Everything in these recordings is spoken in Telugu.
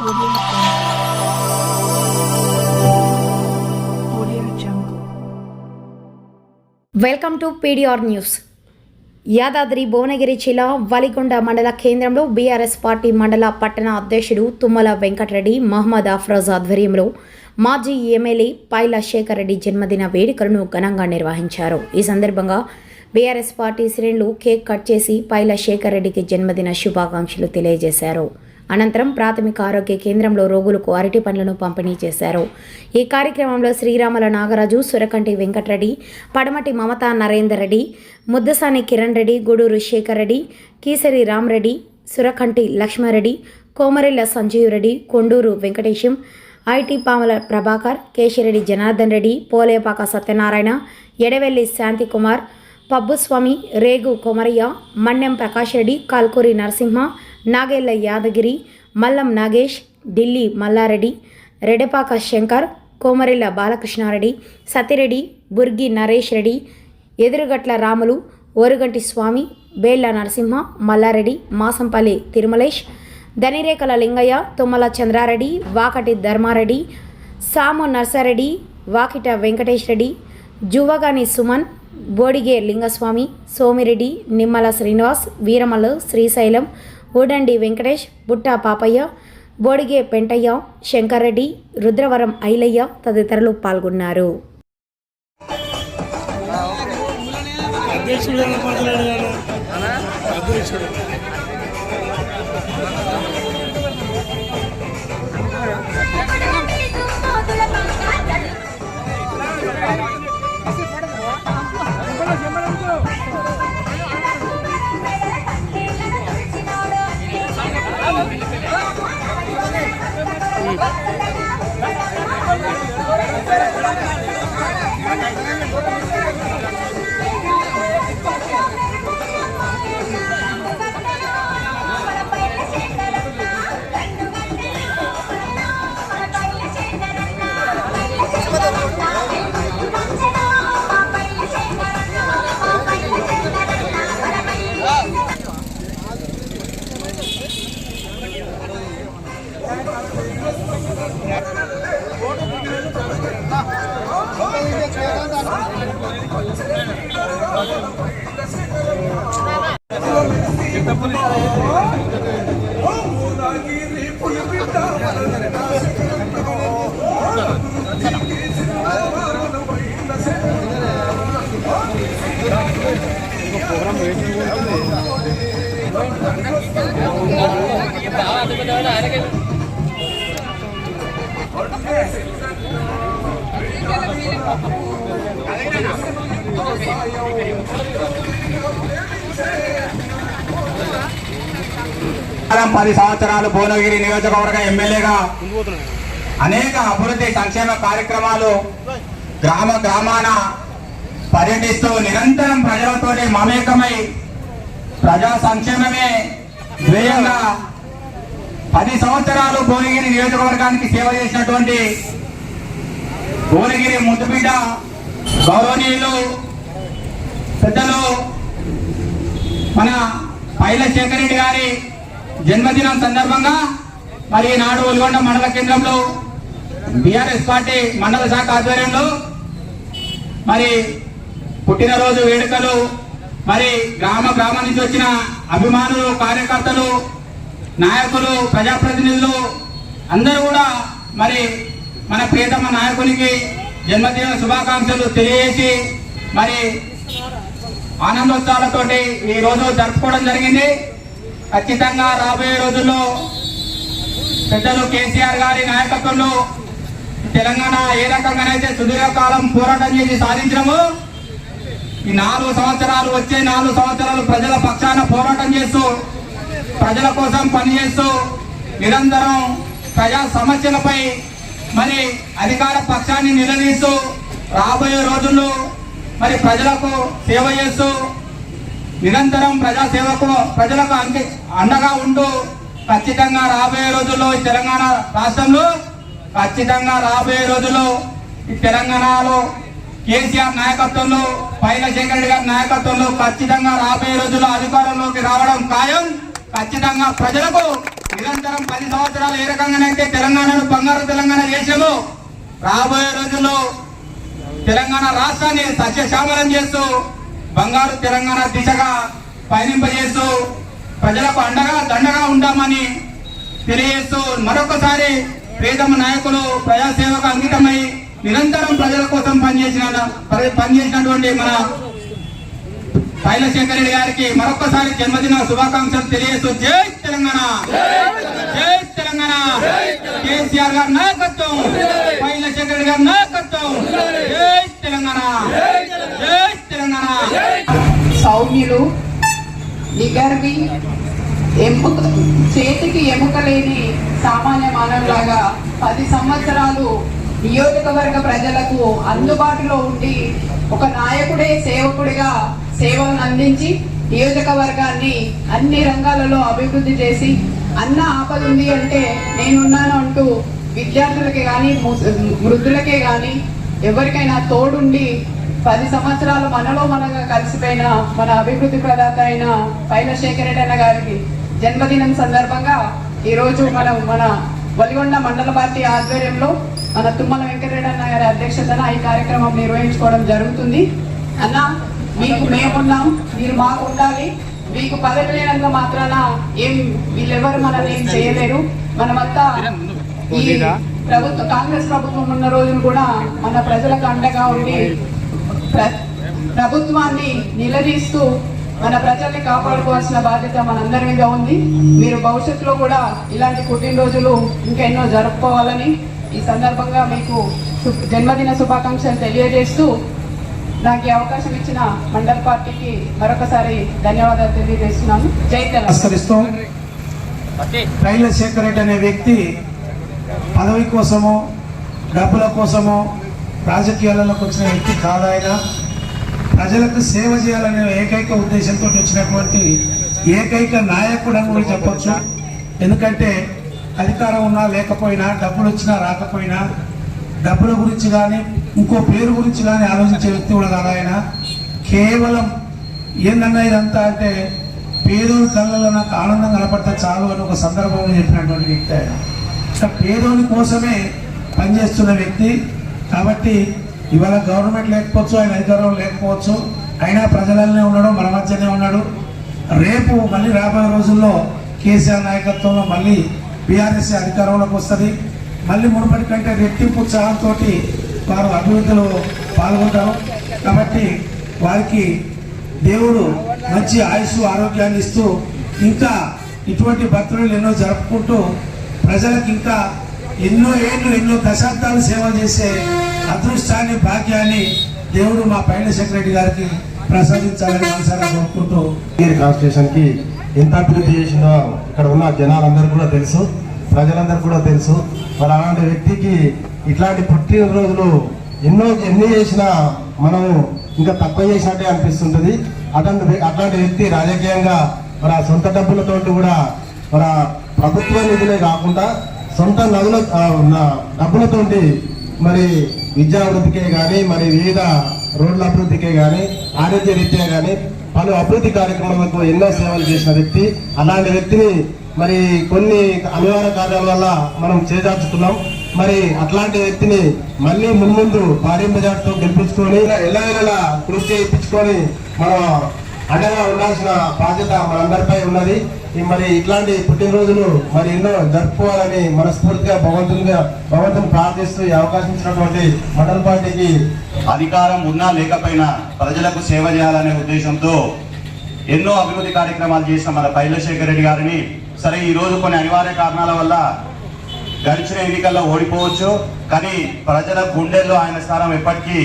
Audio Jungle. Audio Jungle. Welcome to PDR news Yadadri Bhuvanagiri జిల్లా వలిగొండ మండల కేంద్రంలో బీఆర్ఎస్ పార్టీ మండల పట్టణ అధ్యక్షుడు తుమ్మల వెంకటరెడ్డి మహమ్మద్ అఫ్రోజ్ ఆధ్వర్యంలో మాజీ ఎమ్మెల్యే పైల శేఖర్ రెడ్డి జన్మదిన వేడుకలను ఘనంగా నిర్వహించారు ఈ సందర్భంగా బీఆర్ఎస్ పార్టీ శ్రేణులు కేక్ కట్ చేసి పైల శేఖర్ రెడ్డికి జన్మదిన శుభాకాంక్షలు తెలియజేశారు అనంతరం ప్రాథమిక ఆరోగ్య కేంద్రంలో రోగులకు అరటి పండ్లను పంపిణీ చేశారు. ఈ కార్యక్రమంలో శ్రీరాముల నాగరాజు సురకంటి వెంకటరెడ్డి పడమటి మమతా నరేందర్ రెడ్డి ముద్దసాని కిరణ్ రెడ్డి గూడూరు శేఖర్ రెడ్డి కీసరి రామరెడ్డి సురకంటి లక్ష్మారెడ్డి కోమరెల్ల సంజీవ్ రెడ్డి కొండూరు వెంకటేశం ఐటీ పామల ప్రభాకర్ కేశిరెడ్డి జనార్దన్ రెడ్డి పోలేపాక సత్యనారాయణ ఎడవెల్లి శాంతికుమార్ పబ్బుస్వామి రేగు కొమరయ్య మన్నెం ప్రకాష్ రెడ్డి కాల్కూరి నరసింహ నాగేళ్ళ యాదగిరి మల్లం నాగేష్ ఢిల్లీ మల్లారెడ్డి రెడపాక శంకర్ కోమరిల్ల బాలకృష్ణారెడ్డి సత్యరెడ్డి బుర్గి నరేష్ రెడ్డి ఎదురుగట్ల రాములు ఓరుగంటి స్వామి బేళ్ళ నరసింహ మల్లారెడ్డి మాసంపల్లి తిరుమలేష్ ధనిరేకల లింగయ్య తుమ్మల చంద్రారెడ్డి వాకటి ధర్మారెడ్డి సాము నర్సారెడ్డి వాకిట వెంకటేష్ రెడ్డి జువగాని సుమన్ బోడిగే లింగస్వామి సోమిరెడ్డి నిమ్మల శ్రీనివాస్ వీరమల్లు శ్రీశైలం ఊడండి వెంకటేష్ బుట్టా పాపయ్య బోడిగే పెంటయ్య శంకర్రెడ్డి రుద్రవరం ఐలయ్య తదితరులు పాల్గొన్నారు. అధ్యక్షుడు. కనపడలేడు కదా అధ్యక్షుడు కాలం పది సంవత్సరాలు భువనగిరి నియోజకవర్గ ఎమ్మెల్యేగా అనేక అభివృద్ధి సంక్షేమ కార్యక్రమాలు గ్రామ గ్రామాన పర్యటిస్తూ నిరంతరం ప్రజలతోనే మమేకమై ప్రజా సంక్షేమమే ధ్యేయంగా పది సంవత్సరాలు భువనగిరి నియోజకవర్గానికి సేవ చేసినటువంటి భువనగిరి ముద్దుబిడ్డ గౌరవనీయులు పెద్దలు మన పైల శేఖర్ రెడ్డి గారి జన్మదినం సందర్భంగా మరి ఈనాడు ఒలిగొండ మండల కేంద్రంలో బీఆర్ఎస్ పార్టీ మండల శాఖ ఆధ్వర్యంలో మరి పుట్టినరోజు వేడుకలు మరి గ్రామ గ్రామం నుంచి వచ్చిన అభిమానులు కార్యకర్తలు నాయకులు ప్రజాప్రతినిధులు అందరూ కూడా మరి మన ప్రియతమ నాయకునికి జన్మదిన శుభాకాంక్షలు తెలియజేసి మరి ఆనందోత్సవాలతోటి ఈ రోజు జరుపుకోవడం జరిగింది. ఖచ్చితంగా రాబోయే రోజుల్లో పెద్దలు కేసీఆర్ గారి నాయకత్వంలో తెలంగాణ ఏ రకంగానైతే సుదీర్ఘకాలం పోరాటం చేసి సాధించడము ఈ నాలుగు సంవత్సరాలు వచ్చే నాలుగు సంవత్సరాలు ప్రజల పక్షాన పోరాటం చేస్తూ ప్రజల కోసం పనిచేస్తూ నిరంతరం ప్రజా సమస్యలపై మరి అధికార పక్షాన్ని నిలదీస్తూ రాబోయే రోజుల్లో మరి ప్రజలకు సేవ చేస్తూ నిరంతరం ప్రజా సేవకు ప్రజలకు అంకి అండగా ఉంటూ ఖచ్చితంగా రాబోయే రోజుల్లో ఈ తెలంగాణ రాష్ట్రంలో ఖచ్చితంగా రాబోయే రోజుల్లో ఈ తెలంగాణలో కేసీఆర్ నాయకత్వంలో పైల శేఖర్ రెడ్డి గారి నాయకత్వంలో ఖచ్చితంగా రాబోయే రోజుల్లో అధికారంలోకి రావడం ఖాయం. ఖచ్చితంగా ప్రజలకు నిరంతరం పది సంవత్సరాలు ఏ రకంగానైతే తెలంగాణను బంగారు తెలంగాణ చేసామో రాబోయే రోజుల్లో తెలంగాణ రాష్ట్రాన్ని సస్యశ్యామలం చేస్తూ బంగారు తెలంగాణ దిశగా పయనింపజేస్తూ ప్రజలకు అండగా దండగా ఉంటామని తెలియజేస్తూ మరొకసారి ప్రీతమ నాయకులు ప్రజాసేవకు అంకితమై నిరంతరం ప్రజల కోసం పనిచేసిన పనిచేసినటువంటి మన శైలశేఖర్ రెడ్డి గారికి మరొకసారి జన్మదిన శుభాకాంక్షలు తెలియజేస్తూ జై తెలంగాణ. జై తెలంగాణ. కేసీఆర్ గారి నాయకత్వం. శైలశేఖర్ రెడ్డి గారి నాయకత్వం. జై తెలంగాణ. జై తెలంగాణ. సౌమ్యులు నిగర్వి ఎముక చేతికి ఎముక లేని సామాన్య మానవులాగా పది సంవత్సరాలు నియోజకవర్గ ప్రజలకు అందుబాటులో ఉండి ఒక నాయకుడే సేవకుడిగా సేవలను అందించి నియోజకవర్గాన్ని అన్ని రంగాలలో అభివృద్ధి చేసి అన్న ఆపద ఉంది అంటే నేనున్నాను అంటూ విద్యార్థులకి కానీ వృద్ధులకే కానీ ఎవరికైనా తోడుండి పది సంవత్సరాలు మనలో మనగా కలిసిపోయిన మన అభివృద్ధి ప్రదాత అయిన పైలశేఖర రెడ్డి గారికి జన్మదినం సందర్భంగా ఈరోజు మనం మన వలిగొండ మండల పార్టీ ఆధ్వర్యంలో మన తుమ్మల వెంకటరెడ్డి అన్న గారి అధ్యక్షతన ఈ కార్యక్రమం నిర్వహించుకోవడం జరుగుతుంది. అన్న మీకు మేమున్నాం మీరు మాకు ఉండాలి మీకు పదవి లేనంత మాత్రాన ఏం వీళ్ళెవరు మనల్ని ఏం చేయలేరు. మనమంతా ఈ ప్రభుత్వ కాంగ్రెస్ ప్రభుత్వం ఉన్న రోజులు కూడా మన ప్రజలకు అండగా ఉండి ప్ర- ప్రభుత్వాన్ని నిలదీస్తూ మన ప్రజల్ని కాపాడుకోవాల్సిన బాధ్యత మనందరి మీద ఉంది. మీరు భవిష్యత్తులో కూడా ఇలాంటి పుట్టినరోజులు ఇంకెన్నో జరుపుకోవాలని ఈ సందర్భంగా మీకు జన్మదిన శుభాకాంక్షలు తెలియజేస్తూ నాకు ఈ అవకాశం ఇచ్చిన మండల్ పార్టీకి మరొకసారి ధన్యవాదాలు తెలియజేస్తున్నాను. జై నమస్కరిస్తూ శైలశేఖర్ రెడ్డి అనే వ్యక్తి పదవి కోసమో డబ్బుల కోసమో రాజకీయాలలోకి వచ్చిన వ్యక్తి కాదాయన ప్రజలకు సేవ చేయాలనే ఏకైక ఉద్దేశంతో వచ్చినటువంటి ఏకైక నాయకుడు అని కూడా చెప్పొచ్చు. ఎందుకంటే అధికారం ఉన్నా లేకపోయినా డబ్బులు వచ్చినా రాకపోయినా డబ్బుల గురించి కానీ ఇంకో పేరు గురించి కానీ ఆలోచించే వ్యక్తి కూడా కాదు ఆయన? కేవలం ఏందన్నా ఇదంతా అంటే పేదోని కళ్ళలో నాకు ఆనందం కనపడితే చాలు అని ఒక సందర్భంలో చెప్పినటువంటి వ్యక్తి ఆయన. ఇట్లా పేదోని కోసమే పనిచేస్తున్న వ్యక్తి. కాబట్టి ఇవాళ గవర్నమెంట్ లేకపోవచ్చు ఆయన అధికారం లేకపోవచ్చు అయినా ప్రజలనే ఉన్నాడు మన మధ్యనే ఉన్నాడు. రేపు మళ్ళీ రాబోయే రోజుల్లో కేసీఆర్ నాయకత్వంలో మళ్ళీ బీఆర్ఎస్ అధికారంలోకి వస్తుంది. మళ్ళీ మునుపటి కంటే రెట్టింపు ఉత్సాహంతో వారు అభివృద్ధిలో పాల్గొంటారు. కాబట్టి వారికి దేవుడు మంచి ఆయుష్ ఆరోగ్యాన్ని ఇస్తూ ఇంకా ఇటువంటి భక్తులు ఎన్నో జరుపుకుంటూ ప్రజలకు ఇంకా ఎన్నో ఏళ్ళు ఎన్నో దశాబ్దాలు సేవ చేసే అదృష్టాన్ని భాగ్యాన్ని దేవుడు మా పైన సెక్రటరీ గారికి ప్రసాదించాలని మనసారా కోరుకుంటూ గిరి ఎంత అభివృద్ధి చేసిందో ఇక్కడ ఉన్న జనాలందరూ కూడా తెలుసు. ప్రజలందరూ కూడా తెలుసు. మరి అలాంటి వ్యక్తికి ఇట్లాంటి పుట్టినరోజులు ఎన్నో ఎన్ని చేసినా మనం ఇంకా తక్కువ చేసినట్టే అనిపిస్తుంటుంది. అటువంటి అట్లాంటి వ్యక్తి రాజకీయంగా మన సొంత డబ్బులతో కూడా మన ప్రభుత్వ నిధులే కాకుండా సొంత నదుల ఉన్న డబ్బులతోటి మరి విద్యా అభివృద్ధికే కానీ మరి వివిధ రోడ్ల అభివృద్ధికే కానీ ఆరోగ్య రీత్యా కానీ పలు అభివృద్ధి కార్యక్రమాలకు ఎన్నో సేవలు చేసిన వ్యక్తి. అలాంటి వ్యక్తిని మరి కొన్ని అనివార్య కార్యాల వల్ల మనం చేజార్చుతున్నాం. మరి అట్లాంటి వ్యక్తిని మళ్ళీ మున్ముందు భారీ మెజార్టీతో గెలిపించుకొని ఎలా కృషి చేయించుకొని మనం అండగా ఉండాల్సిన బాధ్యత మనందరిపై ఉన్నది. మరి ఇట్లాంటి పుట్టినరోజులు మరి ఎన్నో జరుపుకోవాలని మనస్ఫూర్తిగా భగవంతునిగా భగవంతుని ప్రార్థిస్తూ ఈ అవకాశం ఇచ్చినటువంటి మండల పార్టీకి అధికారం ఉన్నా లేకపోయినా ప్రజలకు సేవ చేయాలనే ఉద్దేశంతో ఎన్నో అభివృద్ధి కార్యక్రమాలు చేసిన మన పైలశేఖర్ రెడ్డి గారిని. సరే ఈ రోజు కొన్ని అనివార్య కారణాల వల్ల గడిచిన ఎన్నికల్లో ఓడిపోవచ్చు. కానీ ప్రజల గుండెల్లో ఆయన స్థానం ఎప్పటికీ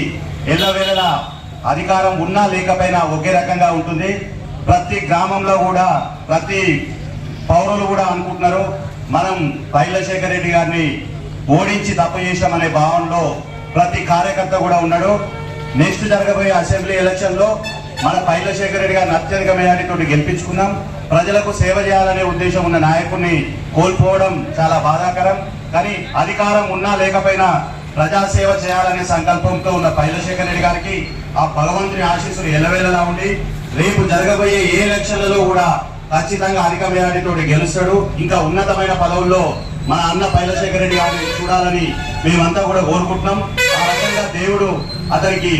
ఎల్లవేళలా అధికారం ఉన్నా లేకపోయినా ఒకే రకంగా ఉంటుంది. ప్రతి గ్రామంలో కూడా ప్రతి పౌరులు కూడా అనుకుంటున్నారు మనం పైలశేఖర్ రెడ్డి గారిని ఓడించి తప్పు చేశామనే భావనలో ప్రతి కార్యకర్త కూడా ఉన్నాడు. నెక్స్ట్ జరగబోయే అసెంబ్లీ ఎలక్షన్లో మన పైలశేఖర్ రెడ్డి గారిని అత్యధిక మెజారిటీతో గెలిపించుకున్నాం ప్రజలకు సేవ చేయాలనే ఉద్దేశం ఉన్న నాయకుడిని కోల్పోవడం చాలా బాధాకరం. కానీ అధికారం ఉన్నా లేకపోయినా ప్రజాసేవ చేయాలనే సంకల్పంతో ఉన్న పైలశేఖర్ రెడ్డి గారికి ఆ భగవంతుని ఆశీస్సులు ఎల్లవేళలా ఉండి రేపు జరగబోయే ఏ ఎలక్షన్లలో కూడా ఖచ్చితంగా అధిక మెజారిటీతో గెలుస్తాడు. ఇంకా ఉన్నతమైన పదవుల్లో మన అన్న పైలశేఖర రెడ్డి గారిని చూడాలని మేమంతా కూడా కోరుకుంటున్నాం. ఆ రకంగా దేవుడు అతనికి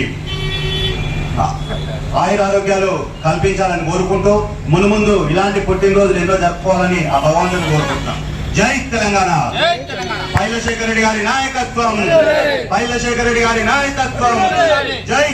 ఆయురారోగ్యాలు కల్పించాలని కోరుకుంటూ మునుముందు ఇలాంటి పుట్టినరోజులు ఎన్నో జరుపుకోవాలని ఆ భగవంతుని కోరుకుంటున్నాం. జై తెలంగాణ. పైలశేఖర రెడ్డి గారి నాయకత్వం. పైలశేఖర రెడ్డి గారి నాయకత్వం. జై